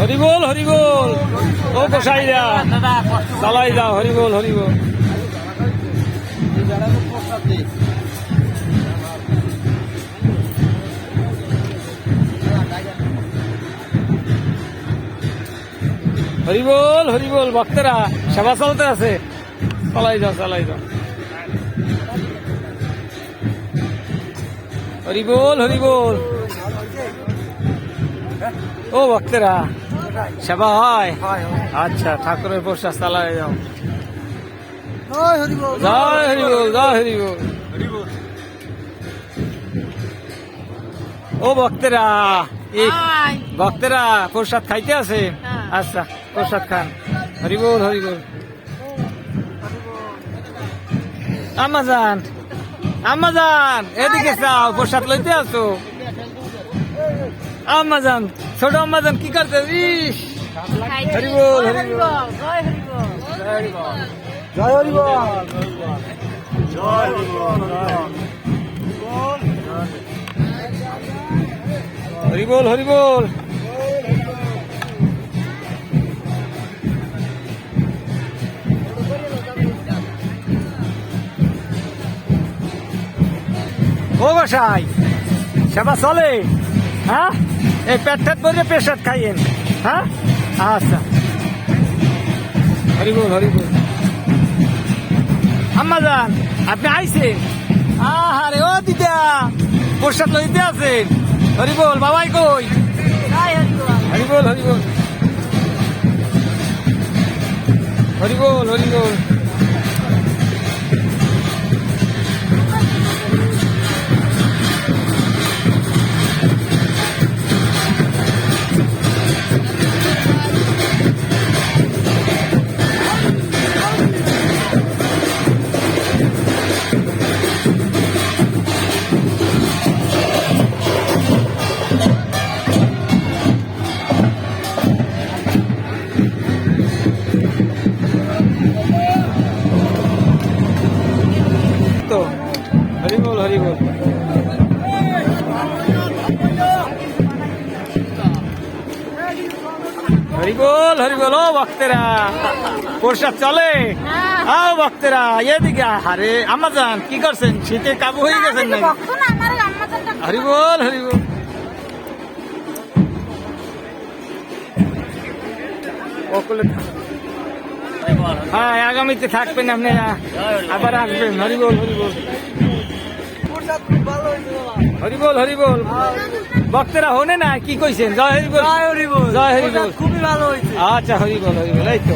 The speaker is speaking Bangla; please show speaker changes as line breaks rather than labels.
হরিবোল হরিবোল। ও গোসাইরা। চালাই যাও হরিবোল হরিবোল। হরিবোল হরিবোল, ভক্তরা, সেবা চলতে আছে। চালাই যাও চালাই যাও হরিবল হরিবল ও, ভক্তরা। সেবা হয়। আচ্ছা ঠাকুরের প্রসাদ চালাই যাও। জয় হরিবল জয় হরিবল ও, ভক্তেরা ভক্তেরা, প্রসাদ খাইতে আছে। আচ্ছা প্রসাদ খান। হরিবল হরিবল আমাজান আমাজান এদিকে চাও প্রসাদ লইতে আসো। আমাজান ছোট আমাজান কি করতে? ইস! হরিবল হরিবল জয় হরিবল হরিবল হরিবল ও বাসাই সেবা চলে হ্যাঁ? এই পেট টেট করে পেশাদ খাইয়েন হ্যাঁ? আচ্ছা। হরিবল হরিবল আম্মা যান আপনি আইছেন? আহারে ও দিদা প্রসাদ লইতে আছেন। হরিবল বাবাই কই? হরিবল হরিবল হরিবল হরিবল হরিবল হরিবল ও ভক্তেরা। প্রসাদ চলে। আও ভক্তেরা এদিকে আরে আমাজান কি করছেন? শীতে কাবু হয়ে গেছেন নাকি? হরিবল হরিবল হ্যাঁ আগামীতে থাকবেন আপনি। আবার আসবেন। হরিবল হরিবল হরিবল হরিবল ভক্তরা হনে না? কি কইছেন? জয় হরিবল জয় হরিবল জয় হরিবল
খুবই ভালো হয়েছে
আচ্ছা হরিবল হরিবল এই তো।